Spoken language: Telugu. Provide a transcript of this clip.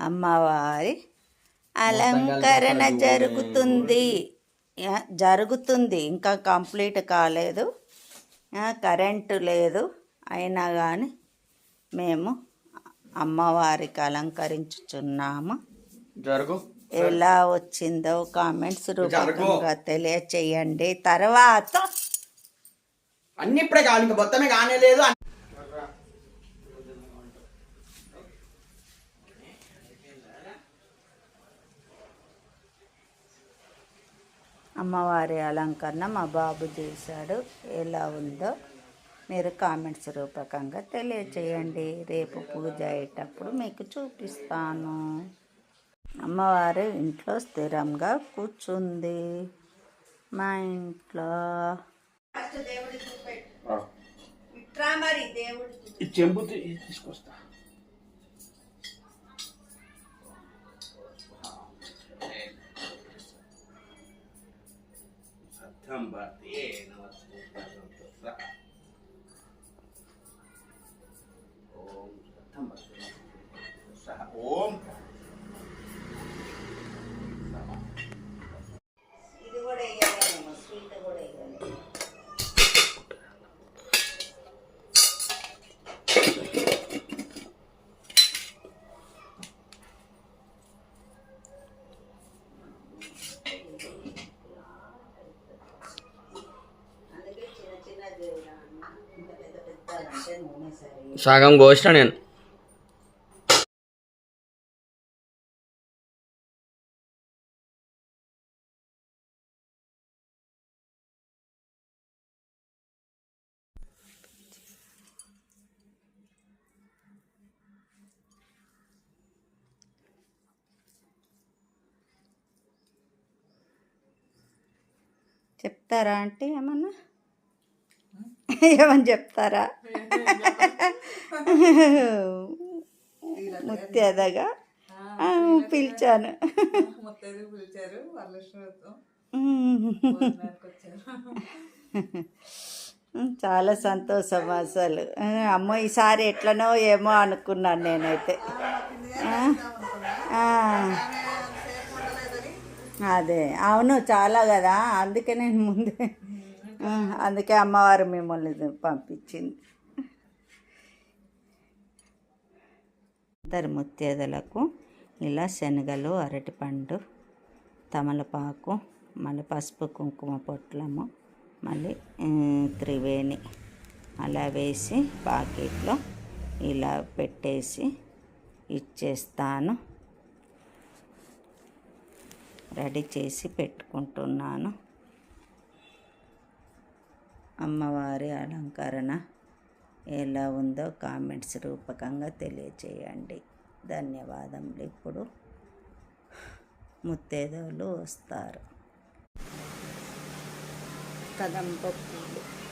అమ్మవారి అలంకరణ జరుగుతుంది. జరుగుతుంది. ఇంకా కంప్లీట్ కాలేదు. కరెంటు లేదు. అయినా కానీ మేము అమ్మవారికి అలంకరించుచున్నాము. జరుగు. ఎలా వచ్చిందో కామెంట్స్ రూపకంగా తెలియచేయండి. తర్వాత అన్ని ఇప్పుడే కావాలి. మొత్తమే కానే అమ్మవారి అలంకరణ మా బాబు చేశాడు. ఎలా ఉందో మీరు కామెంట్స్ రూపకంగా తెలియచేయండి. రేపు పూజ అయ్యేటప్పుడు మీకు చూపిస్తాను. అమ్మవారు ఇంట్లో స్థిరంగా కూర్చుంది. మా ఇంట్లో. మరి దేవుడికి ఈ చెంబు తీ- తీసుకొస్తా సత్యం సగం కోసిన నేను. చెప్తారా అంటే ఏమన్నా? ఏమని చెప్తారా? ముత్యాదగా పిలిచాను. పిలిచారు చాలా సంతోషం అసలు. అమ్మో ఈసారి ఎట్లనో ఏమో అనుకున్నాను నేనైతే. అదే అవును చాలా కదా. అందుకే నేను ముందే. అందుకే అమ్మవారు మిమ్మల్ని పంపించింది. ఇద్దరు ముత్యాదలకు ఇలా శనగలు అరటిపండు తమలపాకు మళ్ళీ పసుపు కుంకుమ పొట్లము మళ్ళీ త్రివేణి అలా వేసి పాకెట్లో ఇలా పెట్టేసి ఇచ్చేస్తాను. రెడీ చేసి పెట్టుకుంటున్నాను. అమ్మవారి అలంకరణ ఎలా ఉందో కామెంట్స్ రూపకంగా తెలియచేయండి. ధన్యవాదములు. ఇప్పుడు ముత్తేదవులు వస్తారు. కదంబ పూలు.